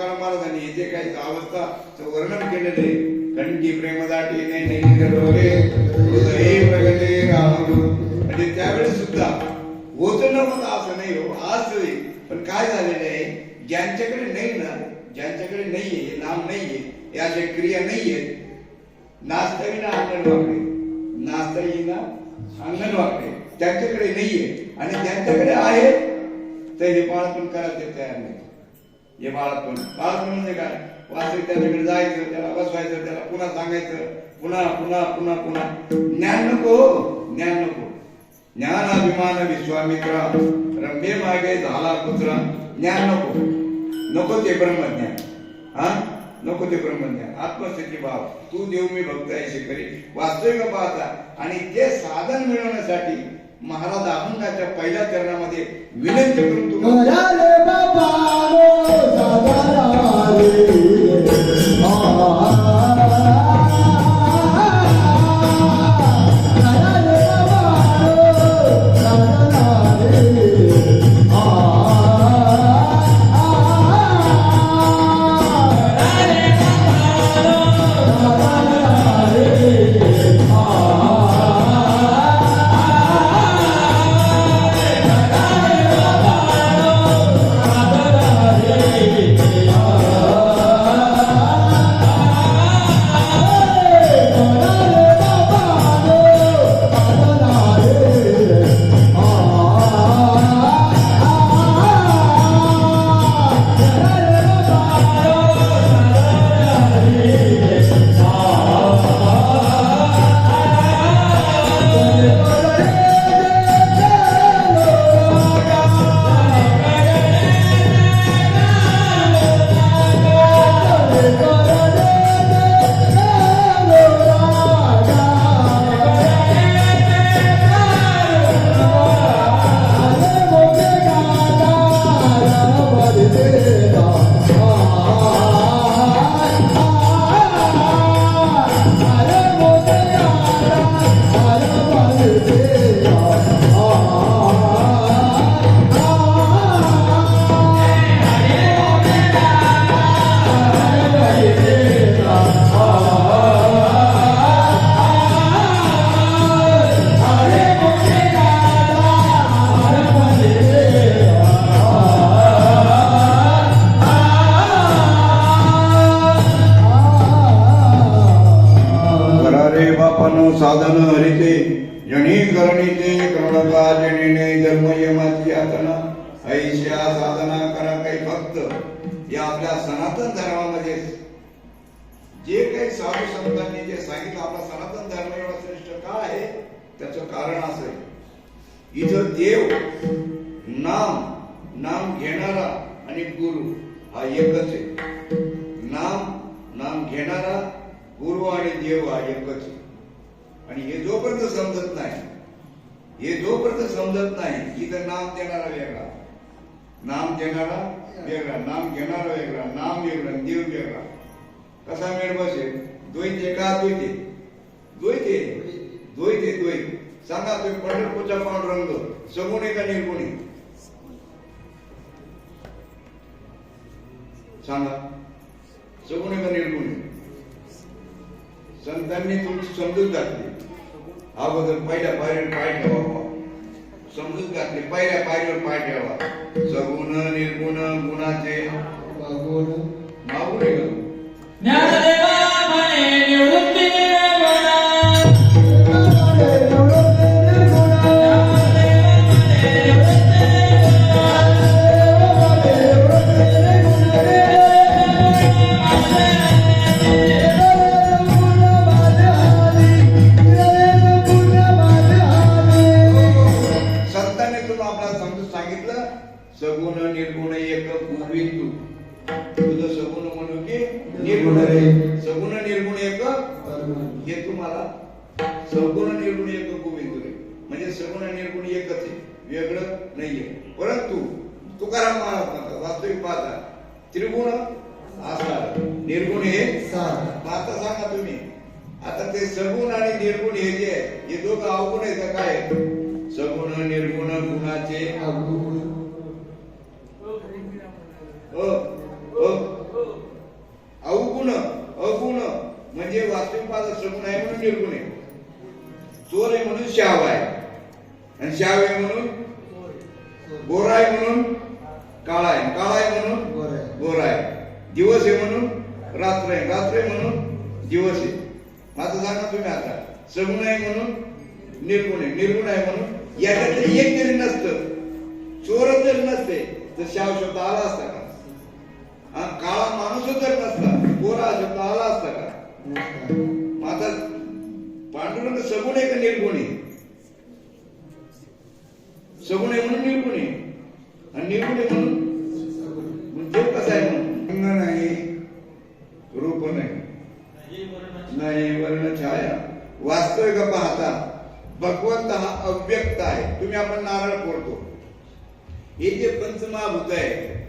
तुकाराम महाराजांनी येथे काही अवस्था वर्णन केलेले कंठी प्रेमदाटी नाही प्रगटे राम म्हणजे त्यावेळेस सुद्धा होत नव्हतं असं नाही हो आज पण काय झालेलं आहे ज्यांच्याकडे नाही ना ज्यांच्याकडे नाहीये हे नाम नाहीये या अशा क्रिया नाहीये नाचता येईना अंगण वाकडे नाचता येईना अंगण वाकडे त्यांच्याकडे नाहीये आणि ज्यांच्याकडे आहे तर हे बाळपण करायला ते तयार नाही हे बाळपण बाळपण म्हणजे काय? वास्तविक त्याच्याकडे जायचं त्याला बसवायचं त्याला पुन्हा सांगायचं पुन्हा पुन्हा पुन्हा पुन्हा. ज्ञान नको ज्ञान नको. ज्ञान अभिमान विश्वामित्रा. रंभे मागे झाला पुत्र ज्ञान नको. नको ते ब्रह्मज्ञान. हा? नको ते ब्रह्मज्ञान. आत्मस्थिती भाव. तू देव मी भक्त आहे शिकरी वास्तविक पाहता? आणि ते साधन मिळवण्यासाठी महाराज अभंगाच्या पहिल्या चरणामध्ये विनंती करून तुम्हाला बापानो साधन हरिते जणी करणीचे करणका जणीने जन्म यमाची यातना ऐशा साधना करा काही भक्त. या आपल्या सनातन धर्मामध्ये जे काही साधू संतांनी जे सांगितलं आपला सनातन धर्म एवढा श्रेष्ठ का आहे? त्याचं कारण असं आहे. इथं देव नाम नाम घेणारा आणि गुरु हा एकच आहे. नाम नाम घेणारा गुरु आणि देव हा एकच आहे. आणि हे जोपर्यंत समजत नाही हे जोपर्यंत समजत नाही इथं नाम देणारा वेगळा. नाम देणारा वेगळा नाम घेणारा वेगळा नाम वेगळा देव वेगळा. कसा मेळ बसेल? द्वैत का द्वैते. द्वैते द्वैते द्वैत. सांगा तुम्ही पंढरपूरचा पांडुरंग सगुण आहे का निर्गुण सांगा. सगुण का निर्गुणी संतांनी तुमची समजूत घातली. अगोदर पहिल्या पायरीवर पाय ठेवा समजूत घातली. पहिल्या पायरीवर पाय ठेवा. सगुण निर्गुण गुणाचे. मागून ज्ञानदेवा! सगुण आणि निर्गुण एकच आहे. वेगळं नाहीये. परंतु तुकाराम महाराज वास्तविक पाहता त्रिगुण असणार निर्गुण हे पाहता आता सांगा तुम्ही आता ते सगुण आणि निर्गुण हे जे आहे, हे दोघं अवगुण आहे का काय? सगुण निर्गुण गुणाचे अवगुण. हो, हो. अवगुण अगुण म्हणजे वास्तविक पाहता सगुण आहे म्हणून निर्गुण आहे. चोर आहे म्हणून शाव आहे. आणि शाव आहे म्हणून? गोरा आहे म्हणून? काळा आहे काळा आहे म्हणून? गोरा आहे. दिवस आहे म्हणून? रात्र. आहे रात्र आहे म्हणून? दिवस. आहे माझं सांगा तुम्ही आता. सगुण आहे म्हणून? निर्गुण आहे निर्गुण आहे म्हणून? याच्यातलं एक जरी नसतं. चोर जर नसते तर शाव शब्द आला असता का? आणि काळा माणूस जर नसता गोरा शब्द आला असता का? माझा पांडुरंग सगुण आहे का निर्गुण आहे. सगुण आहे म्हणून निर्गुण आहे. आणि निर्गुण आहे म्हणून? देव कसा आहे म्हणून? रंग नाही रूप नाही. नाही वर्ण छाया. वास्तविक पाहता भगवंत हा अव्यक्त आहे. तुम्ही आपण नारळ फोडतो. हे जे पंचमहाभूत आहे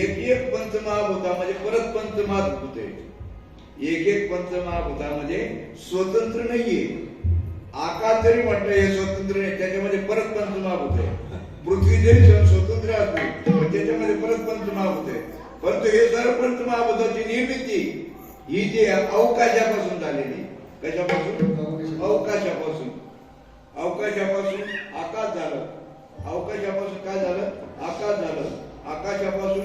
एक एक पंचमहाभूतामध्ये परत पंचमहाभूत आहे. एक एक पंचमहाभूतामध्ये स्वतंत्र नाहीये. आकाश जरी म्हटलं हे स्वतंत्र नाही त्याच्यामध्ये परत पंचमहाभूत आहे पृथ्वी जरी स्व- स्वतंत्र असली त्याच्यामध्ये परत पंचमहाभूत आहे परंतु हे सर्व पंचमहाभूताची निर्मिती ही जी अवकाशापासून झालेली कशापासून? अवकाशापासून. अवकाशापासून आकाश झालं. अवकाशापासून काय झालं? आकाश झालं. आकाशापासून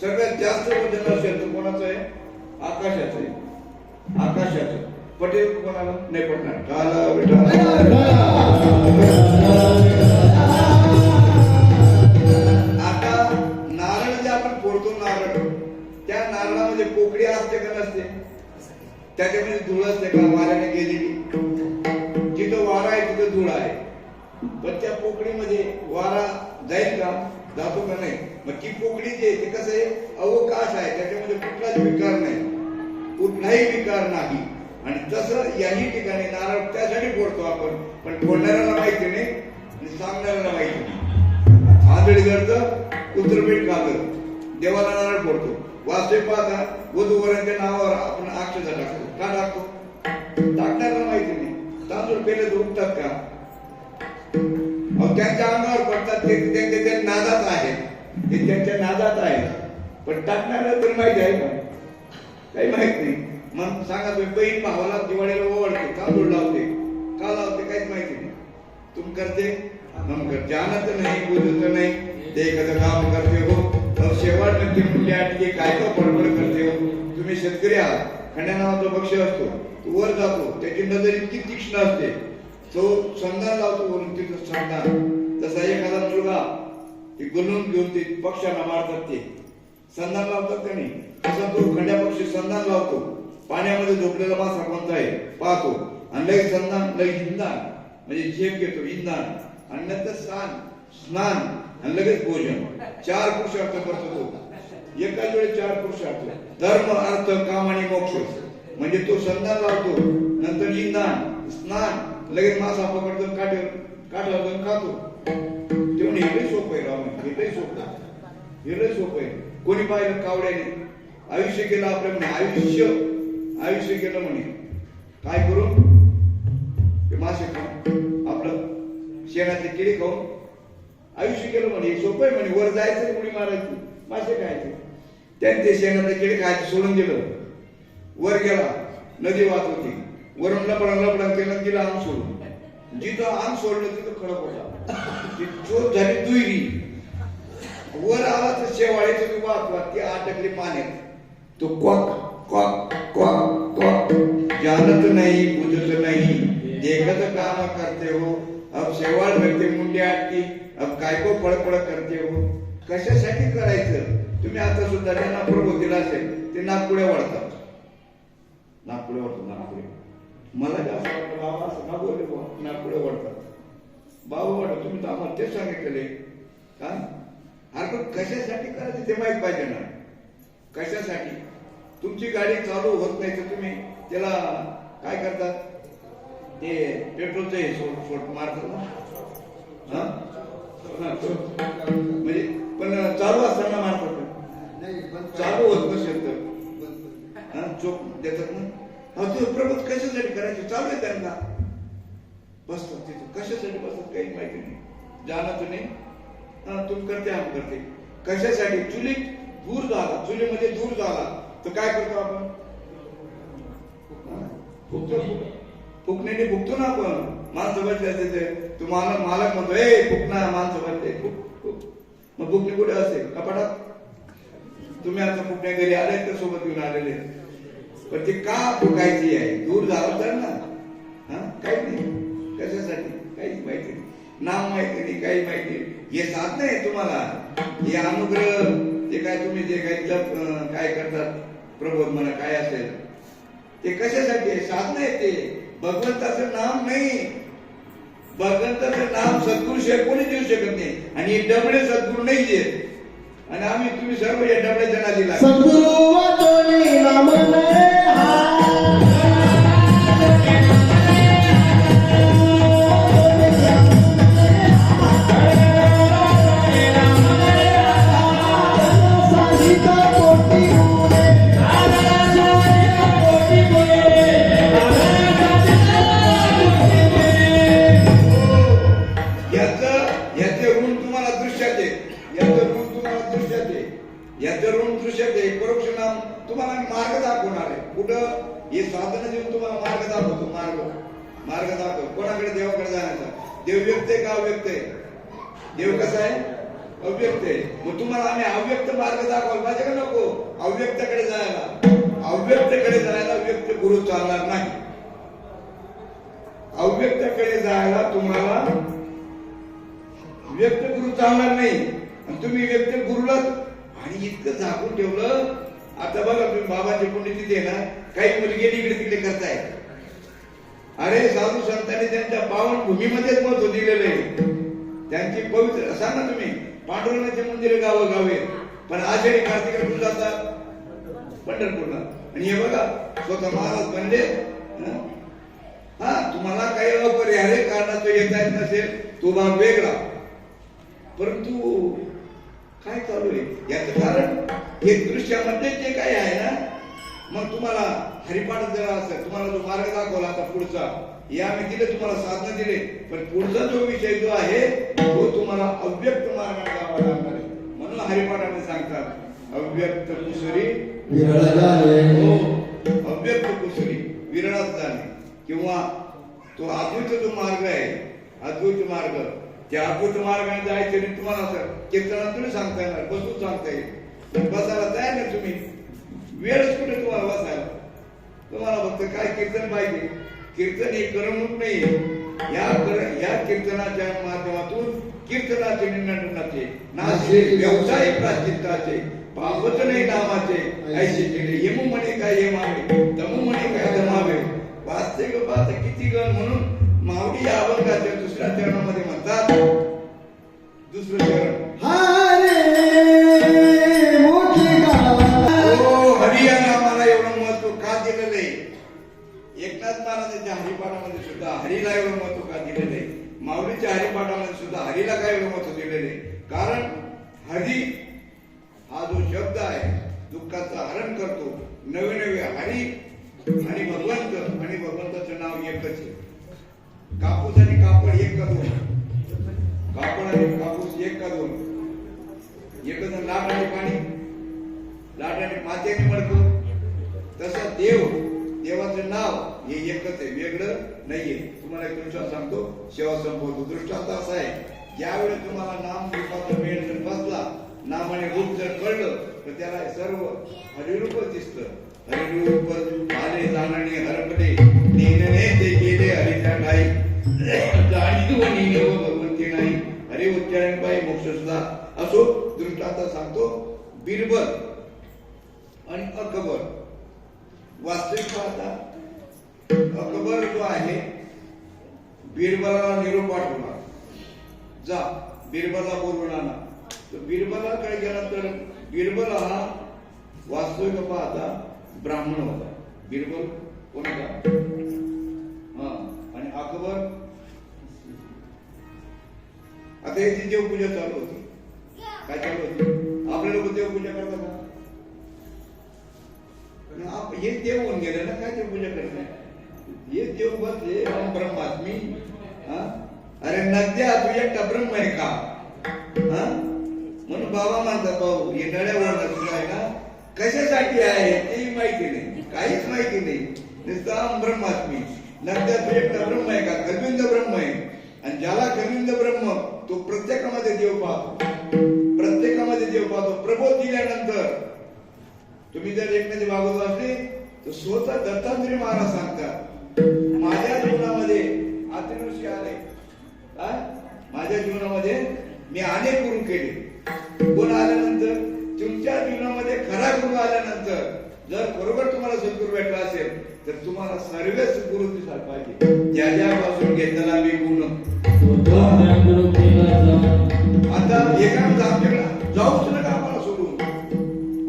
सगळ्यात जास्त वजन क्षेत्र कोणाचं आहे? आकाशाचं आहे. आकाशाचं. पटेल कोणाला? नाही पडणार काला आता नारळ जे आपण फोडतो नारळ त्या नारळामध्ये पोकळी असते का नसते? त्याच्यामध्ये धूळ असते का? वाऱ्याने गेलेली. जिथं वारा आहे तिथं धूळ आहे. पण त्या पोकळीमध्ये वारा जाईल का? जातो का नाही? मग ती पोकळी जे आहे ते कसं आहे? अवकाश आहे त्याच्यामध्ये कुठलाच विकार नाही. कुठलाही विकार नाही. आणि तसं याही ठिकाणी नारळ त्यासाठी फोडतो आपण. पण फोडणाऱ्याला माहिती नाही आणि सांगणाऱ्याला माहिती नाही. आंधळी करतं कुत्रपीठ कागद देवाला नारळ फोडतो. वास्तविक पाहता वधूवरांच्या नावावर आपण अक्षता टाकतो. का टाकतो? टाकणाऱ्याला माहिती नाही. तांदूळ पेले उठतात का? त्यांच्या अंगावर पडतात ते नादात आहेत ते त्यांच्या नादात आहेत पण टाकणार तर माहिती आहे का काही माहीत नाही. मग सांगा तुम्ही बहीण भावाला दिवाळीला ओवाळते तांदूळ लावते. का लावते काहीच माहिती नाही. तुम करते? हम कर जानत नाही बुझत नाही. ते एखादं काम करते हो. मग शेवट नक्की मुली आटली काय का बडबड करते हो. तुम्ही शेतकरी आहात. खंड्या नावाचा पक्ष असतो. तो वर जातो. त्याची नजर इतकी तीक्ष्ण असते. तो संधान लावतो वरून तिथं संधान तसा एखादा मुलगा ते गुलून घेऊन ते पक्षांना मारतात ते. संधान लावतात त्यांनी. तसा तो खंड्या पक्षी संधान लावतो. पाण्यामध्ये झोपलेला मासा कोणता आहे? पाहतो. आणि लगेच संधान लगेच इंधान. म्हणजे झेप घेतो इंधान. आणि नंतर स्नान स्नान. आणि लगेच भोजन. चार पुरुषार्थ करतो तो. एकाच वेळी चार पुरुषार्थ. धर्म अर्थ काम आणि मोक्ष. म्हणजे तो संधान लावतो. नंतर इंधान स्नान. लगेच मासा पकडतो काठे काठावर लावतो खातो. ते म्हणे हे सोपं आहे राव. म्हणे, हे सोपं आहे. हे सोपं आहे. कोणी पाहिलं कावड्याने आयुष्य केलं आपलं म्हणे आयुष्य आयुष्य केलं म्हणे. काय करून ते मासे खाऊन आपलं शेणाचे किडे खाऊन आयुष्य केलं म्हणे. सोपं आहे म्हणे वर जायचं कुणी मारायचं. मासे खायचे. त्याने ते शेणाचे किडे खायचे सोडून दिलं. वर गेला नदी वाहत होती. वरून लपडा लपडा केलं तिला आम सोडून. जिथं आम सोडलं तिथं खडक होता. ती चोर झाली दुईरी वर आला तर शेवाळीची तुम्ही वाहतवात ते ती अटकली पाण्यात. तो क्वाक क्वाक क्वाक क्वाक. जानत नाही बुजत नाही. देखत काम करते हो. अब शेवाळ व्यक्ती मुंडी आटकी. अब काय को पळपळ करते हो. कशासाठी करायचं? तुम्ही आता सुद्धा ज्यांना प्रबोधीला असेल ते नागपुड्या वाढतात. नागपुड्या वाढतो नागपुडे मला जास्त वाटतं बाबा असं नागपुडे बोलले वाढतात. बाबा वाटत तुम्ही तर आम्हाला तेच सांगितलेले. का? अरे पण कशासाठी करायचं ते माहीत पाहिजे ना. कशासाठी? तुमची गाडी चालू होत नाही तर तुम्ही त्याला काय करतात ते पेट्रोलचं हे सोड सोड मारतात हा? हा, म्हणजे पण चालू असताना मारतात चालू होत नसेल तर. चोप देतात ना. हा ते प्रबोध कशासाठी करायचे? चालू आहे त्यांना. बसतात तिथे. कशासाठी बसतात? काही माहिती नाही. जाणत नाही हा तुम करते हम करते. कशासाठी? चुलीत दूर झाला. चुलीमध्ये दूर झाला. तर काय करतो आपण? फुकण्याने फुकतो ना आपण. माणसं बसले तिथे तू. मालक मालक म्हणतो ए फुकणार माणसं बसले. फुक फुक. मग फुकणे कुठे असेल? कपाटात तुम्ही आता फुकण्या घरी आले तर सोबत घेऊन आलेले? पण ते का फुकायची आहे? दूर झालं तर ना. हा? काही नाही. कशासाठी? काहीच माहिती नाही. नाव माहिती नाही काही माहिती हे साधन आहे तुम्हाला. हे अनुग्रह ते काय तुम्ही जे काही जप काय करतात प्रबोध म्हणा काय असेल ते कशासाठी आहे? साधन आहे ते. भगवंताचं नाम नाही. भगवंताचं नाम सद्गुरू शिवाय कोणी देऊ शकत नाही. आणि हे डबडे सद्गुरू नाही देत आणि आम्ही तुम्ही सर्व या डबड्याच्या दिला सद्गुरू कुठं? हे साधन देऊन तुम्हाला मार्ग दाखवतो मार्ग. मार्ग दाखव. कोणाकडे देवाकडे जाण्याचा? देव व्यक्त आहे का अव्यक्त आहे? देव कसा आहे? अव्यक्त आहे. मग तुम्हाला आम्ही अव्यक्त मार्ग दाखवायला पाहिजे का नको? अव्यक्तकडे जायला. अव्यक्तकडे जायला व्यक्त गुरु चालणार नाही. अव्यक्तकडे जायला तुम्हाला व्यक्त गुरु चालणार नाही. आणि तुम्ही व्यक्त गुरुला आणि इतकं झाकून ठेवलं आता बघा तुम्ही बाबाची पुण्यतिथी आहे ना काही मुलगी इकडे तिकडे करताय. अरे साधू संतांनी त्यांच्या पावन भूमीमध्येच महत्त्व दिलेलं आहे. त्यांची पवित्र सांगा तुम्ही पांडुरंगाचे मंदिर गावं गावे पण आषाढी कार्तिक जातात पंढरपूरला. आणि हे बघा स्वतः महाराज बनले हा? तुम्हाला काही अपरिहार्य कारणाचं येत नसेल तो भाग वेगळा. परंतु काय चालू आहे? याचं कारण हे दृश्यामध्ये जे काही आहे ना मग तुम्हाला हरिपाठ जर असेल तुम्हाला जो मार्ग दाखवला आता पुढचा आम्ही दिले तुम्हाला साधनं दिले. पण पुढचा जो विषय जो आहे तो तुम्हाला अव्यक्त मार्गाने जावा लागणार आहे. म्हणून हरिपाठामध्ये सांगतात अव्यक्त कुसरी विरळ झाले हो अव्यक्त कुसरी विरळात जाणे. किंवा तो अद्वैत जो मार्ग आहे अद्वैत मार्ग त्या अद्भुत मार्गाने जायचं आणि तुम्हाला कीर्तना कीर्तनातून सांगता येणार बसून सांगता येईल. पण बसायला तयार नाही तुम्ही. वेळच कुठे तुम्हाला बसायला? तुम्हाला फक्त काय कीर्तन पाहिजे? कीर्तन ही करमणूक नाही या या कीर्तनाच्या माध्यमातून कीर्तनाचे निंदनाचे नाचे व्यवसाय प्राचित्ताचे पापच नाही नामाचे ऐसे केले म्हणे काय यमावे दमू म्हणे काय दमावे वास्तविक ग किती गण म्हणून मावडी या अभंगाच्या दुसऱ्या चरणामध्ये म्हणतात दुसरं चरण. हो हरी या नामाला एवढं महत्त्व का दिलेलं आहे एकनाथ महाराजांच्या हरिपाठामध्ये सुद्धा हरीला एवढं महत्त्व का दिलेलं आहे माऊलीच्या हरिपाठामध्ये सुद्धा हरीला काय एवढं महत्त्व दिलेलं आहे कारण हरी हा जो शब्द आहे दुःखाचं हरण करतो. नवे नवे हरी आणि भगवंत आणि भगवंताचं नाव एकच आहे. कापूस आणि कापड एक का दोन? कापड आणि कापूस एक का दोन? एकच लाट आणि पाणी? लाट आणि मातेने मडकं? तसं देव देवाचं नाव हे एकच आहे वेगळं नाहीये. तुम्हाला एक दृष्टांत सांगतो सेवा संपवतो दृष्टांत असा आहे. ज्यावेळी तुम्हाला नाम रूपाचा मेळ जर बसला नामाने रूप जर कळलं तर त्याला सर्व हरिरूपच दिसतं. हरिरूप जाणणे हरपले नेनने ते नाही जाणीव भगवंती नाही उच्चारण पायी असो दृष्टांत सांगतो बिरबल आणि अकबर वास्तविक पाहता अकबर जो आहे बिरबला निरोप पाठवणार जा बिरबला बोलवणार ना तर बिरबलाकडे तर बिरबल हा वास्तविक पाहता ब्राह्मण होता. बिरबल कोण होता हा आणि अकबर? आता याची देवपूजा चालू होती. काय चालू होती? आपले लोक देवपूजा करतात का हे देव होऊन गेले ना काय देवपूजा करताय हे देव बसले ब्रह्मात्मी हा? अरे नद्या तू एकटा ब्रह्म आहे का? हा? म्हणून बाबा म्हणतात भाऊ हे नळ्यावर तुला आहे ना? कशासाठी आहे तेही माहिती नाही. काहीच माहिती नाही. नुसतं ब्रह्मात्मी नंतर एकटा ब्रह्म आहे का? कविंद ब्रह्म आहे. आणि ज्याला गविंद ब्रह्म तो प्रत्येकामध्ये देव पाहतो. प्रत्येकामध्ये देव पाहतो. प्रबोध दिल्यानंतर तुम्ही जर एकमध्ये भागवत असले तर स्वतः दत्तात्रय महाराज सांगतात माझ्या जीवनामध्ये अतिऋषी आले. माझ्या जीवनामध्ये मी अनेक गुरु केले. कोण आल्यानंतर? तुमच्या जीवनामध्ये खरा गुरु आल्यानंतर जर बरोबर तुम्हाला सद्गुरू भेटला असेल तर तुम्हाला सर्वच गुरु दिसायला पाहिजे. ज्या ज्यापासून घेतलेला मी गुण. आता एकांत आमच्याकडे जाऊच नका आम्हाला सोडून.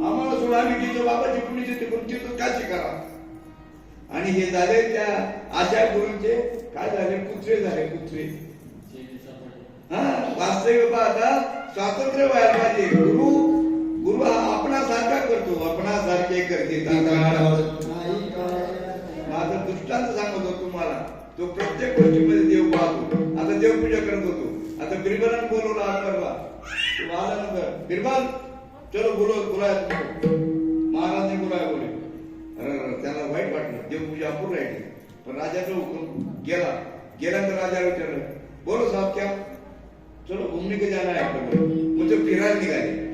आम्हाला सोडून आम्ही बाबाची पुण्यची तिकडून काशी करा. आणि हे झाले त्या आशा गुरूंचे काय झाले? कुत्रे झाले कुत्रे. हा वास्तविक पाहता स्वातंत्र्य व्हायला पाहिजे. गुरु गुरु हा आपणासारखा करतो आपणासारखे करते. माझा दृष्टांत सांगतो तुम्हाला तो प्रत्येक गोष्टीमध्ये देव पाहतो. आता देवपूजा करत होतो. आता बिरबलाने बोलवलं अकबरला तो आल्यानंतर बिरबल चलो बोलो बोलाय महाराजने बोलाय बोले त्याला वाईट वाटलं. देवपूजा अपूर्ण राहिली पण राजाचा हुकूम गेला. गेल्यानंतर राजा विचारलं बोलो साहब क्या चलो घूमने के जाना है म्हणजे फिरायला निघाले.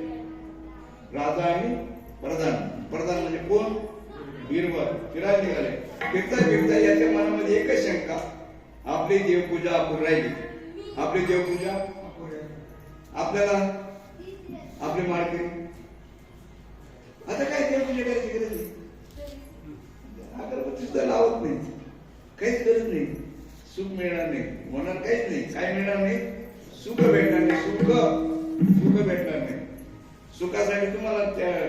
राजा आणि प्रधान. प्रधान म्हणजे कोण? बिरबल फिरायला निघाले. फिरता फिरता याच्या मनामध्ये एकच शंका आपली देवपूजा आपण राहिली. आपली देवपूजा आपल्याला? आपली माळकरी आता काय देवपूजा करायची गरज नाही? अगरबत्ती सुद्धा लावत नाही. काहीच गरज नाही. सुख मिळणार नाही. होणार काहीच नाही. काय मिळणार नाही? सुख भेटणार नाही. सुख. सुख भेटणार नाही. सुखासाठी तुम्हाला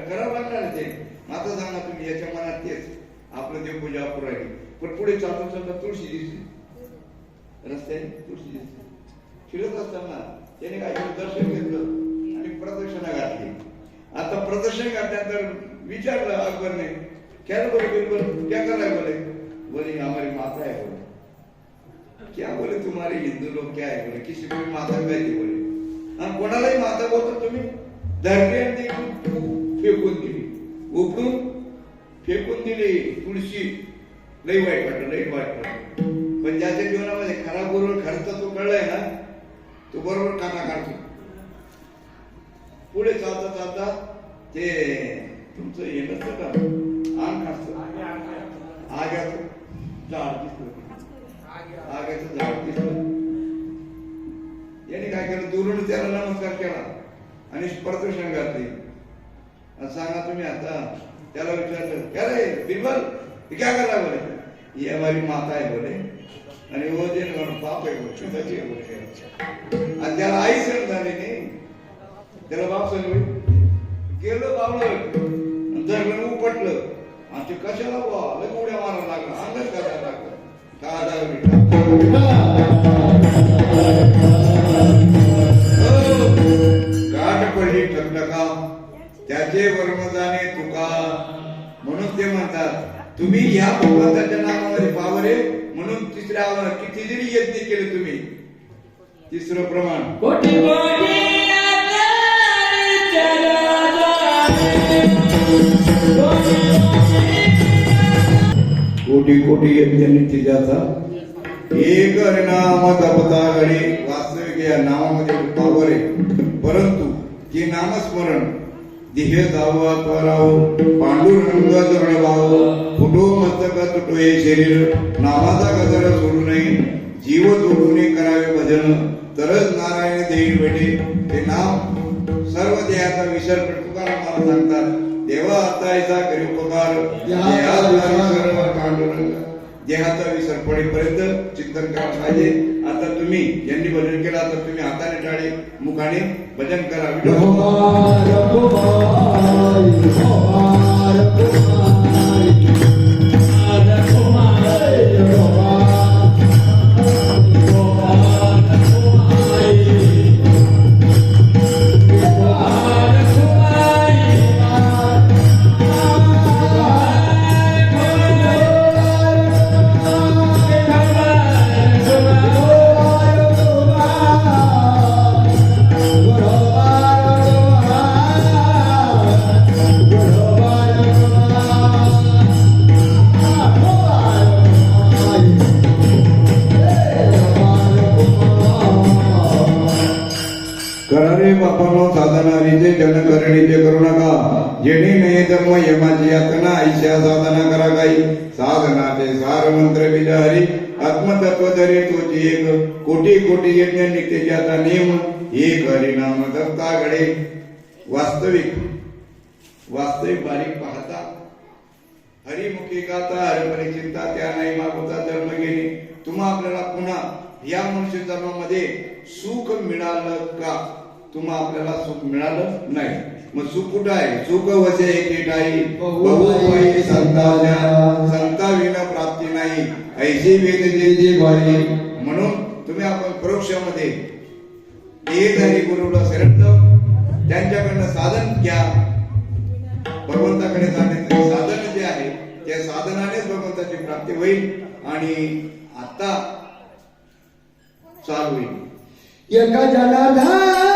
करावं लागणार ते. माझं सांगा तुम्ही याच्या मनात तेच. आपलं देवपूजा अपूर्ण राहिली पण पुढे चालून चालता तुळशी दिसली. रस्त्याने तुळशी दिसली. फिरत असताना त्याने काय दर्शन घेतलं आणि प्रदक्षिणा घातली. आता प्रदर्शन घातल्यानंतर विचारलं अकबरने क्या बोले बिलकुल क्या कर रहे बोले? बोले हमारी माता है बोले. क्या बोले तुम्हारे हिंदू लोग क्या है बोले? किसी को भी माता कहती बोले. हाँ कोणालाही माता बोलतो तुम्ही? धरली फेकून दिली. उपडून फेकून दिली. तुळशी. लई वाईट वाटलं लई वाईट वाटलं. पण ज्याच्या जीवनामध्ये खरा बरोबर खर्च तो कळलाय ना तो बरोबर काना काढतो. पुढे चालता चालता ते तुमचं हे नसतं का? अंग असतं. आग्याचं झाड दिसलं. आग्याचं झाड दिसलं. याने काय केलं? दुरून त्याला नमस्कार केला. आणि प्रदूषण घातली सांगा तुम्ही आता त्याला विचारलं क्या रे बिरबल ये क्या करा बोले ये हमारी माता आहे बोले. आणि वो जे बाप आहे बोले त्याची बोले आणि त्याला आई सण झाली नाही त्याला बाप सण होईल गेलं बावलं धरलं उपटलं. आणि ते कशाला बा लग उड्या मारायला लागलं अंगच करायला लागलं. का दादा त्याचे वर्म जाणे तुका. म्हणून ते म्हणतात तुम्ही या भगवंताच्या नामामध्ये पावरे म्हणून तिसऱ्या आव्हानात किती जरी यज्ञ केले तुम्ही. तिसरं प्रमाण. कोटी कोटी यज्ञ नित्याचा एक हरिनाम जपता घडी वास्तविक या नामामध्ये पावर आहे. परंतु ते नामस्मरण जावं अथवा राहो पांडुरंग जरण भाव फुटो मस्तक तुटो हे शरीर नामाचा गजर सोडू नये जीव जोडून करावे भजन. तरच नारायण देईल भेटे. ते नाम सर्व देहाचा विसर तुकाराम महाराज सांगतात. देवा आता याचा करी उपकार देहा पांडुरंग. देहाचा विसर पडेपर्यंत चिंतन करायला पाहिजे. आता तुम्ही यांनी भजन केलं आता तुम्ही हाताने टाळे मुखाने भजन करा. बहुबाई संताच्या संता विना प्राप्ती नाही. ऐशी वेद बाई म्हणून तुम्ही आपण परोक्षामध्ये देहधारी गुरुला शरण त्यांच्याकडनं साधन घ्या. भगवंताकडे जाण्याचे साधन जे आहे त्या साधनानेच भगवंताची प्राप्ती होईल आणि आता चालू होईल. एका जनाधार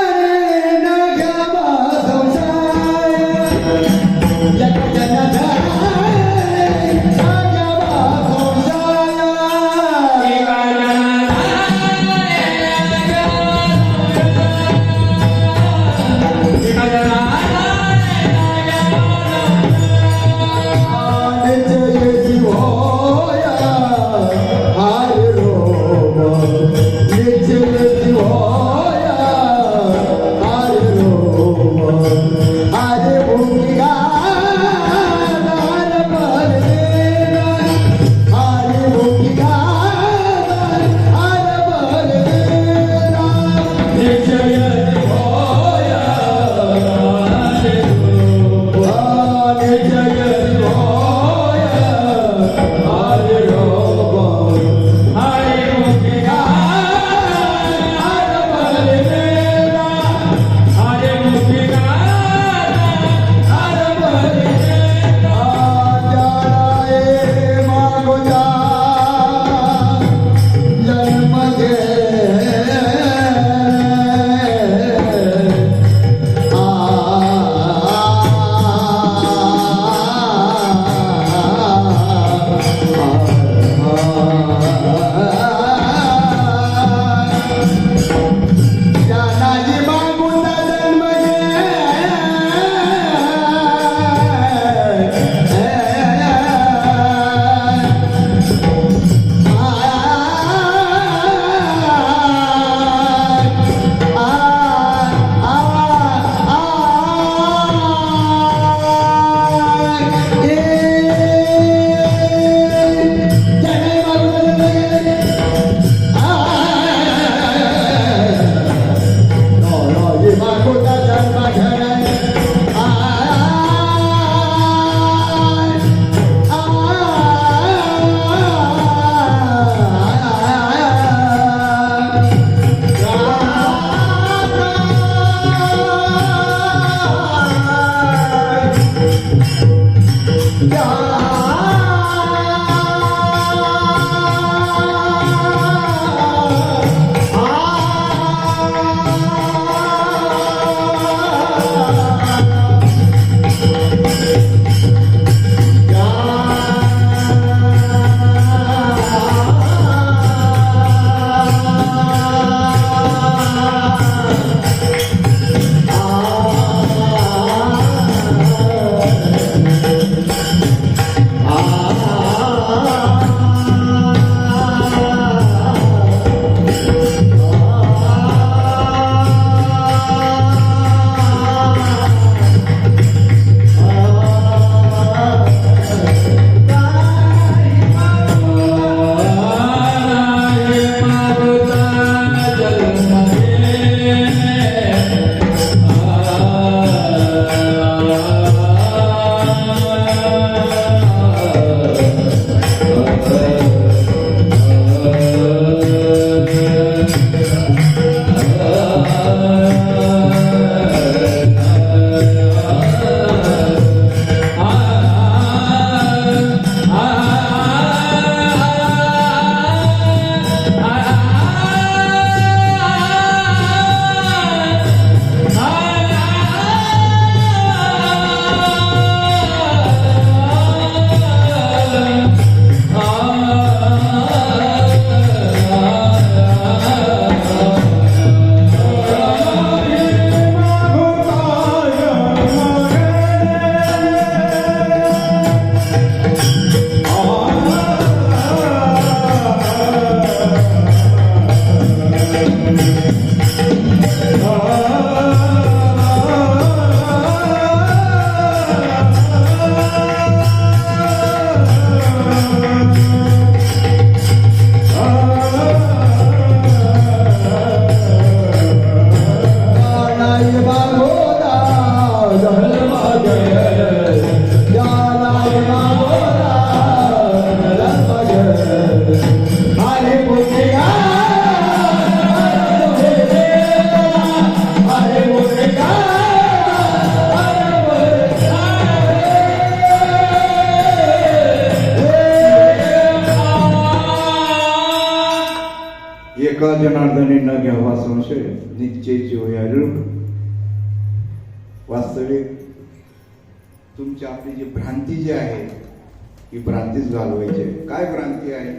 घालवायची आहे काय भ्रांती आहे?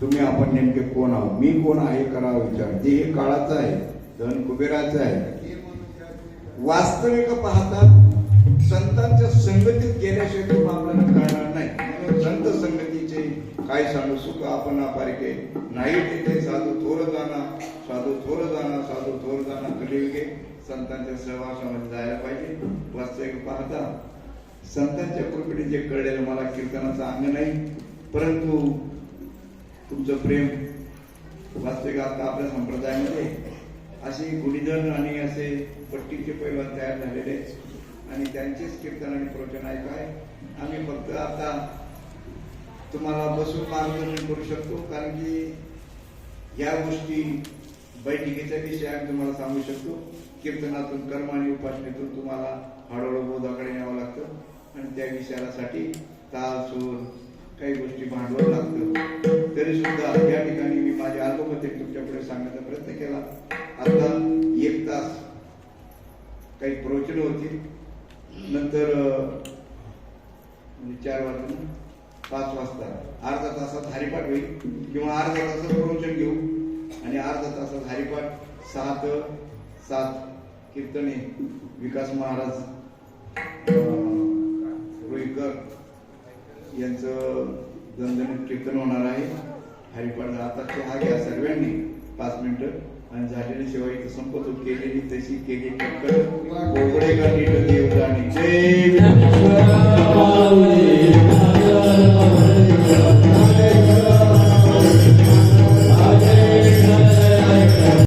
तुम्ही आपण नेमके कोण आहोत? मी कोण आहे करा विचार. ते हे काळाचं आहे धन कुबेराचं आहे वास्तविक पाहता संतांच्या संगतीत गेल्याशिवाय तुम्ही आपल्याला कळणार नाही. म्हणून संत संगतीचे काय सांगू? सुख आपण अपारिके नाही तिथे साधू थोर जाणा साधू थोर जाणा साधू थोर जाणा कलियुगे संतांच्या सहवासामध्ये जायला पाहिजे. वास्तविक पाहता संतांच्या कृपेने जे कळलेलं मला कीर्तनाचं अंग नाही. परंतु तुमचं प्रेम वास्तविक आता आपल्या संप्रदायामध्ये असे गुणीधन आणि असे पट्टीचे पैलवान तयार झालेले आणि त्यांचेच कीर्तन आणि प्रवचन ऐकाय आम्ही फक्त आता तुम्हाला बसून मार्गदर्शन करू शकतो कारण की या गोष्टी बैठकीच्या विषय आम्ही तुम्हाला सांगू शकतो. कीर्तनातून कर्म आणि उपासनेतून तुम्हाला त्या विचारासाठी ताल सूर काही गोष्टी भांडवल लागतं. तरी सुद्धा या ठिकाणी मी माझ्या अल्पमते तुमच्यापुढे सांगण्याचा प्रयत्न केला. आता एक तास काही प्रवचन होती. नंतर म्हणजे चार वाजून पाच वाजता अर्धा तासात हरिपाठ होईल किंवा अर्धा तासात प्रवचन घेऊ. आणि अर्धा तासात हरिपाठ सहा सात कीर्तने विकास महाराज होळीकर यांचं जनधन कीर्तन होणार आहे. हरिपाठ आता ते चहा घ्या सर्वांनी पाच मिनिटं. आणि झालेली शिवाय इथं संपतो केलेली तशी केली टक्कर. जय